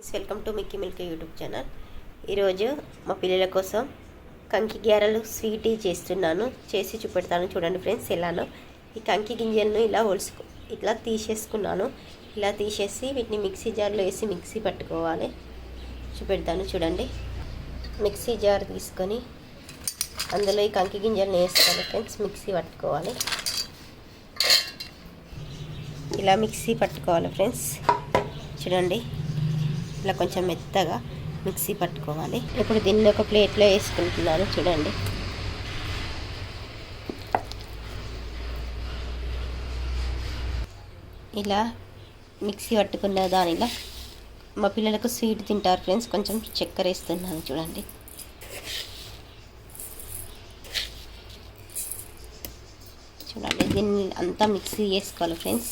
Friends welcome to Mickey milk YouTube channel. ఈరోజు మా పిల్లల కోసం కంకి గారెలు స్వీటీ చేస్తున్నాను. చేసి చూపెడతాను చూడండి ఫ్రెండ్స్ ఎలానో. ఈ కంకి గింజలను ఇలా ఒలుసుకు ఇట్లా తీసేసుకున్నాను. ఇలా తీసేసి వీటిని మిక్సీ జార్లో వేసి మిక్సీ పట్టుకోవాలి. చూపెడతాను చూడండి. మిక్సీ జార్ తీసుకొని అందులో ఈ కంకి గింజలను వేసుకోవాలి ఫ్రెండ్స్ మిక్సీ పట్టుకోవాలి. ఇలా మిక్సీ పట్టుకోవాలి ఫ్రెండ్స్. చూడండి. ఇట్లా కొంచెం మెత్తగా మిక్సీ పట్టుకోవాలి. ఇప్పుడు దీన్ని ఒక ప్లేట్లో వేసుకుంటున్నాను చూడండి. ఇలా మిక్సీ పట్టుకున్న దానిలో మా పిల్లలకు స్వీట్ తింటారు ఫ్రెండ్స్ కొంచెం చక్కెర వేస్తున్నాను చూడండి. చూడండి దీన్ని అంతా మిక్సీ చేసుకోవాలి ఫ్రెండ్స్.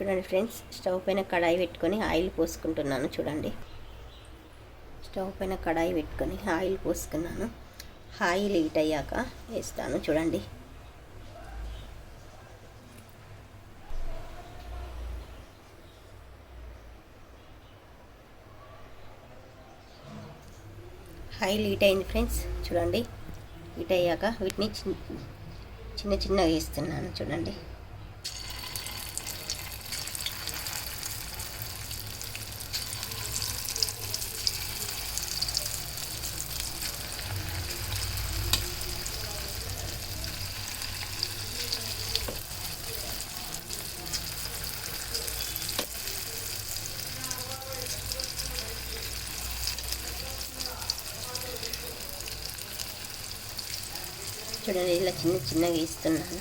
చూడండి ఫ్రెండ్స్ స్టవ్ పైన కడాయి పెట్టుకొని ఆయిల్ పోసుకుంటున్నాను చూడండి. స్టవ్ పైన కడాయి పెట్టుకొని ఆయిల్ పోసుకున్నాను. ఆయిల్ హీట్ అయ్యాక వేస్తాను చూడండి. ఆయిల్ హీట్ అయింది ఫ్రెండ్స్ చూడండి. హీట్ అయ్యాక వీటిని చిన్న చిన్నగా వేస్తున్నాను చూడండి. చూడండి ఇలా చిన్న చిన్నగా ఇస్తున్నాను.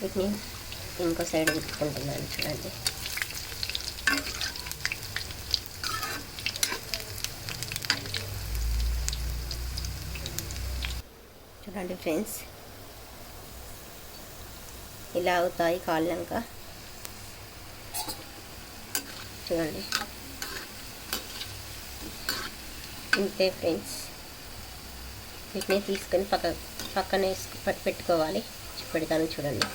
వీటిని ఇంకో సైడ్ పెట్టుకుంటున్నాను చూడండి. చూడండి ఫ్రెండ్స్. ఇలా అవుతాయి కాళ్ళంక. చూడండి. ఇంతే ఫ్రెండ్స్. వీటిని తీసుకొని పక్క పక్కన పెట్టుకోవాలి. పెడతాను చూడండి.